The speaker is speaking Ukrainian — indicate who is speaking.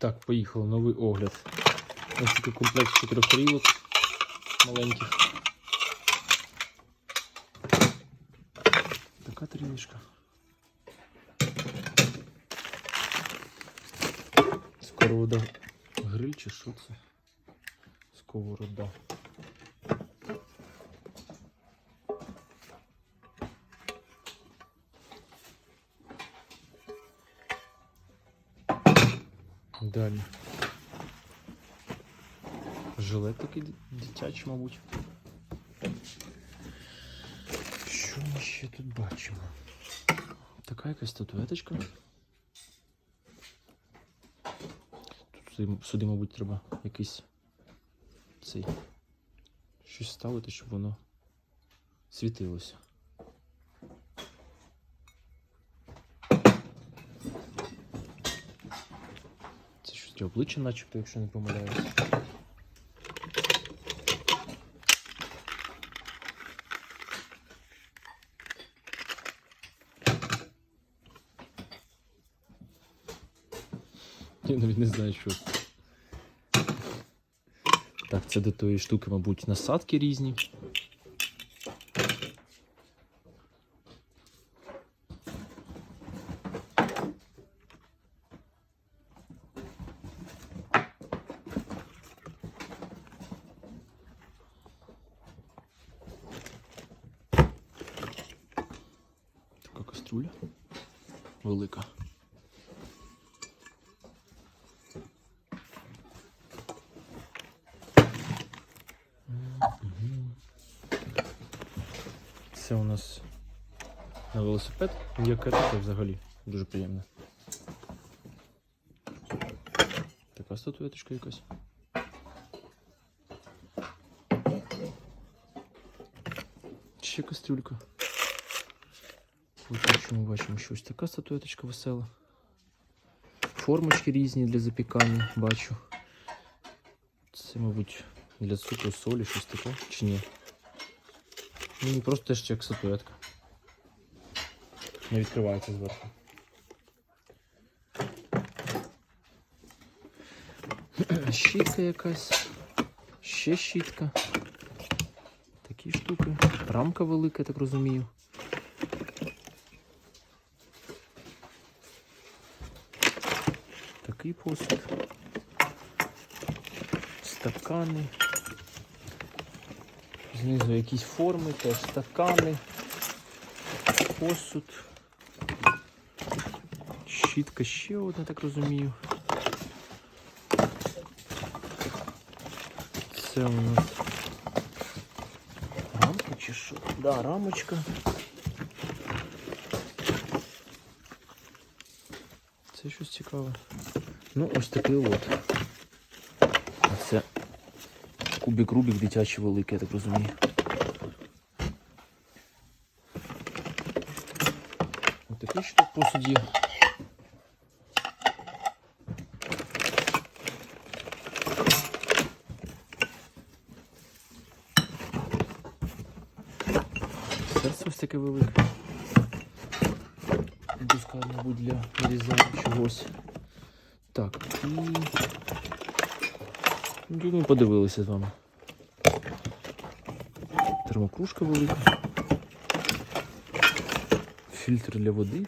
Speaker 1: Так, поїхали, новий огляд. Ось такий комплект з чотирьох тарілок маленьких. Така тарілочка. Сковорода. Гриль чи що це? Сковорода. Далі. Жилет такий дитячий, мабуть. Що ми ще тут бачимо? Така якась статуеточка. Тут сюди, мабуть, треба якийсь цей щось ставити, щоб воно світилося. Це обличчя, начебто, якщо не помиляюсь. Я навіть не знаю, що. Так, це до тої штуки, мабуть, насадки різні. Така каструля велика. Це у нас на велосипед. Яке таке взагалі дуже приємне. Така статуеточка якась. Ще кастрюлька. Ось що ми бачимо щось. Така статуеточка весела. Формочки різні для запікання, бачу. Це, мабуть, для цукру, солі, щось таке, чи ні? Ні, просто теж як статуетка. Не відкривається зверху. Щітка якась. Ще щітка. Такі штуки. Рамка велика, я так розумію. Такий посуд. Стакани. Знизу якісь форми, теж стакани, посуд. Щітка ще одна, так розумію. Це у нас рамка чи що? Да, рамочка. Це щось цікаве. Ну, ось такий от. А це кубик Рубік дитячий великий, я так розумію. Ось такий ще тут посуд є. Серце ось таке велике. Доска, мабуть, для вирізання чогось. Так, і... Ну, Тут подивилися з вами. Термокружка велика. Фільтр для води.